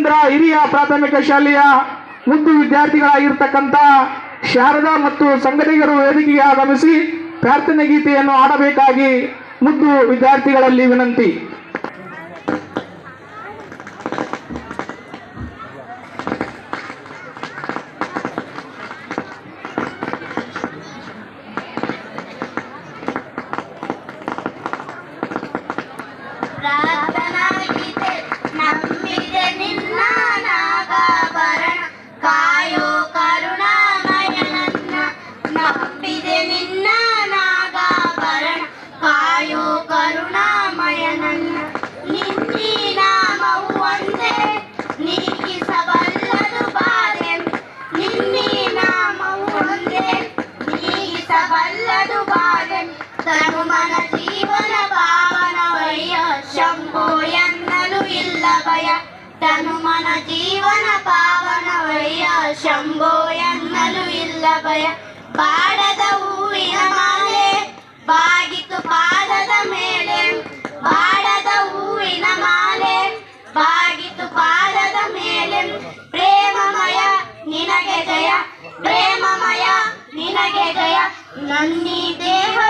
ರಾಘವೇಂದ್ರ ಹಿರಿಯ ಪ್ರಾಥಮಿಕ ಶಾಲೆಯ ಮುದ್ದು ವಿದ್ಯಾರ್ಥಿಗಳಾಗಿರ್ತಕ್ಕಂಥ ಶಾರದಾ ಮತ್ತು ಸಂಗತಿಗರು ವೇದಿಕೆಗೆ ಆಗಮಿಸಿ ಪ್ರಾರ್ಥನೆ ಗೀತೆಯನ್ನು ಆಡಬೇಕಾಗಿ ಮುದ್ದು ವಿದ್ಯಾರ್ಥಿಗಳಲ್ಲಿ ವಿನಂತಿ. ಬಾಧೆ ತನುಮನ ಜೀವನ ಭಾವನವಯ್ಯ ಶಂಭೋ ಎನ್ನಲು ಇಲ್ಲ ಭಯ ತನುಮನ ಜೀವನ ಪಾವನವಯ್ಯ ಶಂಭೋ ಎನ್ನಲು ಇಲ್ಲ ಭಯ ಬಾಡದ ಹೂವಿನ ಮಾಲೆ ಬಾಗಿತು ಪಾದದ ಮೇಲೆ ಬಾಡದ ಹೂವಿನ ಮಾಲೆ ಬಾಗಿತು ಪಾದದ ಮೇಲೆ ಪ್ರೇಮಮಯ ನಿನಗೆ ಜಯ ಪ್ರೇಮಮಯ ನಿನಗೆ ಜಯ ನನ್ನಿ ದೇಹವೇ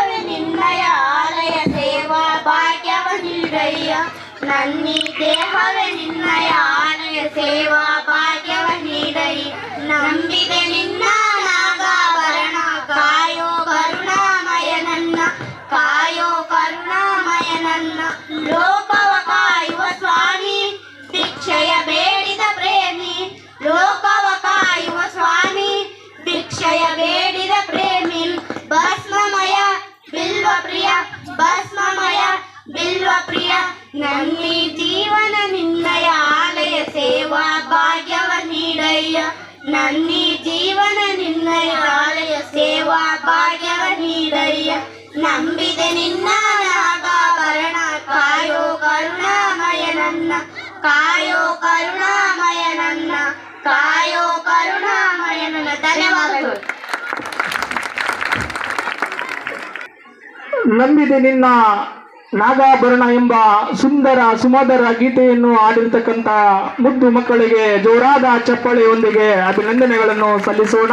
ನಿನ್ನಯ ಆಲಯ ಸೇವಾ ಭಾಗ್ಯವ ನೀಡಯ್ಯ ನನ್ನಿ ದೇಹವೇ ನಿನ್ನಯ ಆಲಯ ಸೇವಾ ಭಾಗ್ಯವ ನೀಡಯ್ಯ ನಂಬಿದೆ ನಿನ್ನ ಬಿಲ್ವ ಪ್ರಿಯ ಭಸ್ಮಮಯ ಬಿಲ್ವ ಪ್ರಿಯ ನನ್ನಿ ಜೀವನ ನಿನ್ನಯ ಆಲಯ ಸೇವಾ ಭಾಗ್ಯವ ನೀಡಯ್ಯ ನನ್ನಿ ಜೀವನ ನಿನ್ನಯ ಆಲಯ ಸೇವಾ ಭಾಗ್ಯವ ನೀಡಯ್ಯ ನಂಬಿದೆ ನಿನ್ನ ನಾಗಾಭರಣ ಕಾಯೋ ಕರುಣಾಮಯ ನನ್ನ ಕಾಯೋ ಕರುಣಾಮಯ ನನ್ನ ಕಾಯೋ ನಂಬಿದೆ ನಿನ್ನ ನಾಗಾಭರಣ ಎಂಬ ಸುಂದರ ಸುಮಧರ ಗೀತೆಯನ್ನು ಆಡಿರ್ತಕ್ಕಂಥ ಮುದ್ದು ಮಕ್ಕಳಿಗೆ ಜೋರಾದ ಚಪ್ಪಳೆಯೊಂದಿಗೆ ಅಭಿನಂದನೆಗಳನ್ನು ಸಲ್ಲಿಸೋಣ.